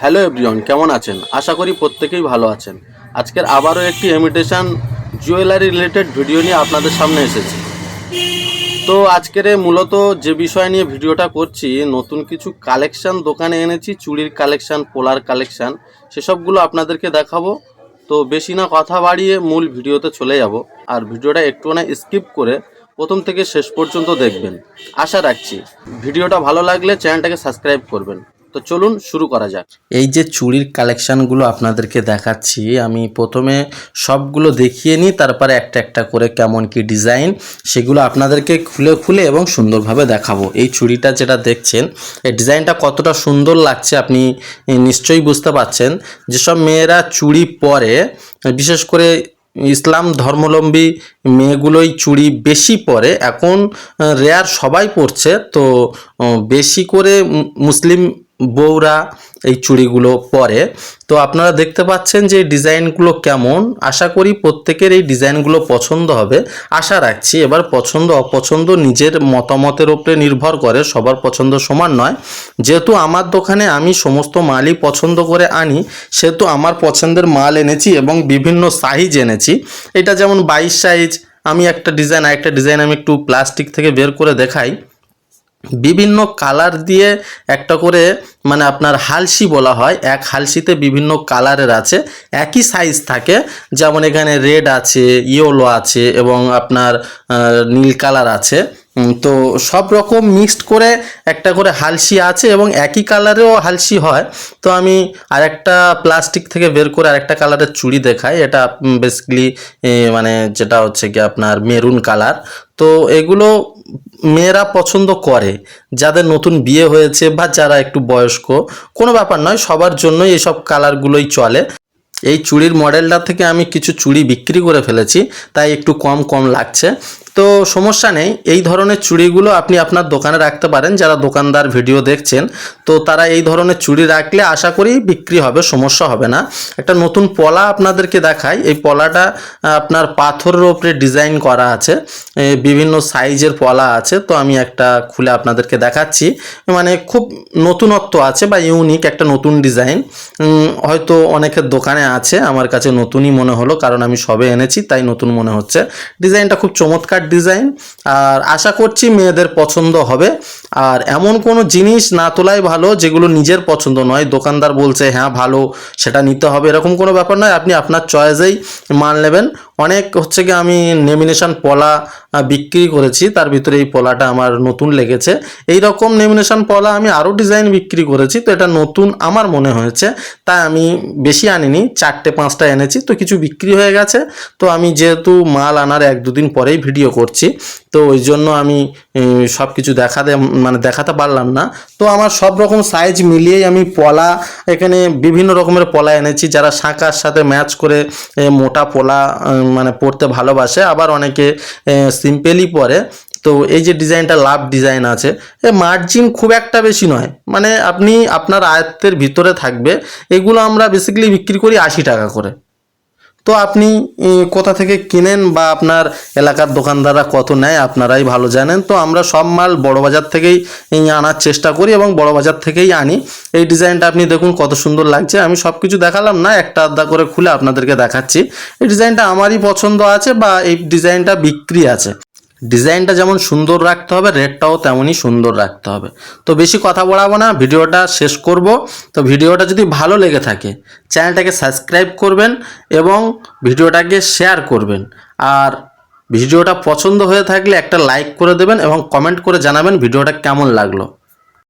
Hello everyone, কেমন আছেন? আশা করি প্রত্যেকেই ভালো আছেন। আজকের আবারও একটি ইমিটেশন জুয়েলারি রিলেটেড ভিডিও নিয়ে আপনাদের সামনে এসেছি। তো আজকের মূলত যে বিষয় নিয়ে ভিডিওটা করছি, নতুন কিছু কালেকশান দোকানে এনেছি, চুড়ির কালেকশান পোলার কালেকশান সেসবগুলো আপনাদেরকে দেখাবো। তো বেশি না কথা বাড়িয়ে মূল ভিডিওতে চলে যাব। আর ভিডিওটা একটু না স্কিপ করে প্রথম থেকে শেষ পর্যন্ত দেখবেন। আশা রাখছি। ভিডিওটা ভালো লাগলে চ্যানেলটাকে সাবস্ক্রাইব করবেন। তো চলুন শুরু করা যাক। এই যে চুড়ির কালেকশানগুলো আপনাদেরকে দেখাচ্ছি, আমি প্রথমে সবগুলো দেখিয়ে নিই, তারপরে একটা একটা করে কেমন কি ডিজাইন সেগুলো আপনাদেরকে খুলে খুলে এবং সুন্দরভাবে দেখাবো। এই চুড়িটা যেটা দেখছেন, এই ডিজাইনটা কতটা সুন্দর লাগছে আপনি নিশ্চয়ই বুঝতে পারছেন যেসব মেয়েরা চুড়ি পরে, বিশেষ করে ইসলাম ধর্মাবলম্বী মেয়েগুলোই চুড়ি বেশি পরে, এখন রেয়ার সবাই পরছে, তো বেশি করে মুসলিম বউরা এই চুড়িগুলো পরে। তো আপনারা দেখতে পাচ্ছেন যে ডিজাইনগুলো কেমন। আশা করি প্রত্যেকের এই ডিজাইনগুলো পছন্দ হবে। আশা রাখছি এবার পছন্দ, অপছন্দ নিজের মতামতের উপরে নির্ভর করে, সবার পছন্দ সমান নয়। যেহেতু আমার দোকানে আমি সমস্ত মালই পছন্দ করে আনি, সেহেতু আমার পছন্দের মাল এনেছি এবং বিভিন্ন সাইজ এনেছি। এটা যেমন বাইশ সাইজ আমি একটা ডিজাইন আরেকটা ডিজাইন আমি একটু প্লাস্টিক থেকে বের করে দেখাই। বিভিন্ন কালার দিয়ে একটা করে মানে আপনার হালসি বলা হয়, এক হালসিতে বিভিন্ন কালারের আছে, একই সাইজ থাকে, যেমন এখানে রেড আছে ইয়েলো আছে এবং আপনার নীল কালার আছে। তো সব রকম মিক্সড করে একটা করে হালসি আছে এবং একই কালারেও হালসি হয়। তো আমি আরেকটা প্লাস্টিক থেকে বের করে আরেকটা কালারের চুড়ি দেখাই। এটা বেসিক্যালি মানে যেটা হচ্ছে কি আপনার মেরুন কালার তো এগুলো মেয়েরা পছন্দ করে, যাদের নতুন বিয়ে হয়েছে বা যারা একটু বয়স্ক, কোনো ব্যাপার নয়, সবার জন্যই এসব কালারগুলোই চলে। এই চুড়ির মডেলটা থেকে আমি কিছু চুড়ি বিক্রি করে ফেলেছি, তাই একটু কম কম লাগছে। তো সমস্যা নেই। এই ধরনের চুড়িগুলো আপনি আপনার দোকানে রাখতে পারেন, যারা দোকানদার ভিডিও দেখছেন। তো তারা এই ধরনের চুড়ি রাখলে আশা করি বিক্রি হবে, সমস্যা হবে না। একটা নতুন পলা আপনাদেরকে দেখাই। এই পলাটা আপনার পাথরের ওপরে ডিজাইন করা আছে। বিভিন্ন সাইজের পলা আছে। তো আমি একটা খুলে আপনাদেরকে দেখাচ্ছি। মানে খুব নতুনত্ব আছে বা ইউনিক একটা নতুন ডিজাইন। হয়তো অনেকের দোকানে আছে। আমার কাছে নতুনই মনে হলো, কারণ আমি সবে এনেছি, তাই নতুন মনে হচ্ছে। ডিজাইনটা খুব চমৎকার ডিজাইন আর আশা করছি মেয়েদের পছন্দ হবে। আর এমন কোনো জিনিস না তোলাই ভালো যেগুলো নিজের পছন্দ নয়। দোকানদার বলছে হ্যাঁ ভালো, সেটা নিতে হবে। এরকম কোনো ব্যাপার নয়। আপনি আপনার চয়েসেই মাল নেবেন। অনেক হচ্ছে কি আমি নেমিনেশন পলা বিক্রি করেছি, তার ভিতরে এই পলাটা আমার নতুন লেগেছে। এই রকম নেমিনেশন পলা আমি আরও ডিজাইন বিক্রি করেছি, তো এটা নতুন আমার মনে হয়েছে, তাই আমি বেশি আনিনি, চারটে, পাঁচটা এনেছি, তো কিছু বিক্রি হয়ে গেছে। তো আমি যেহেতু মাল আনার এক দুদিন পরেই ভিডিও করছি, তো ওই জন্য আমি সব কিছু দেখাতে মানে দেখাতে পারলাম না। তো আমার সব রকম সাইজ মিলিয়েই আমি পলা, এখানে বিভিন্ন রকমের পলা এনেছি, যারা শাঁকার সাথে ম্যাচ করে মোটা পলা মানে পড়তে ভালোবাসে। আবার অনেকে সিম্পলি পরে তো এই যে ডিজাইনটা, লাভ ডিজাইন আছে, এ মার্জিন খুব একটা বেশি নয়। মানে আপনি আপনার আয়ত্তের ভিতরে থাকবে। এগুলো আমরা বেসিক্যালি বিক্রি করি আশি টাকা করে। তো আপনি কোথা থেকে কিনেন বা আপনার এলাকার দোকানদাররা কত নেয় আপনারাই ভালো জানেন। তো আমরা সব মাল বড় বাজার থেকেই আনার চেষ্টা করি এবং বড় বাজার থেকেই আনি। এই ডিজাইনটা আপনি দেখুন কত সুন্দর লাগছে। আমি সব কিছু দেখালাম না, একটা আধা করে খুলে আপনাদেরকে দেখাচ্ছি। এই ডিজাইনটা আমারই পছন্দ আছে বা এই ডিজাইনটা বিক্রি আছে। ডিজাইনটা যেমন সুন্দর রাখতে হবে, রেটটাও তেমনই সুন্দর রাখতে হবে। তো বেশি কথা বলাবো না, ভিডিওটা শেষ করব। তো ভিডিওটা যদি ভালো লেগে থাকে, চ্যানেলটাকে সাবস্ক্রাইব করবেন এবং ভিডিওটাকে শেয়ার করবেন। আর ভিডিওটা পছন্দ হয়ে থাকলে একটা লাইক করে দেবেন এবং কমেন্ট করে জানাবেন ভিডিওটা কেমন লাগল।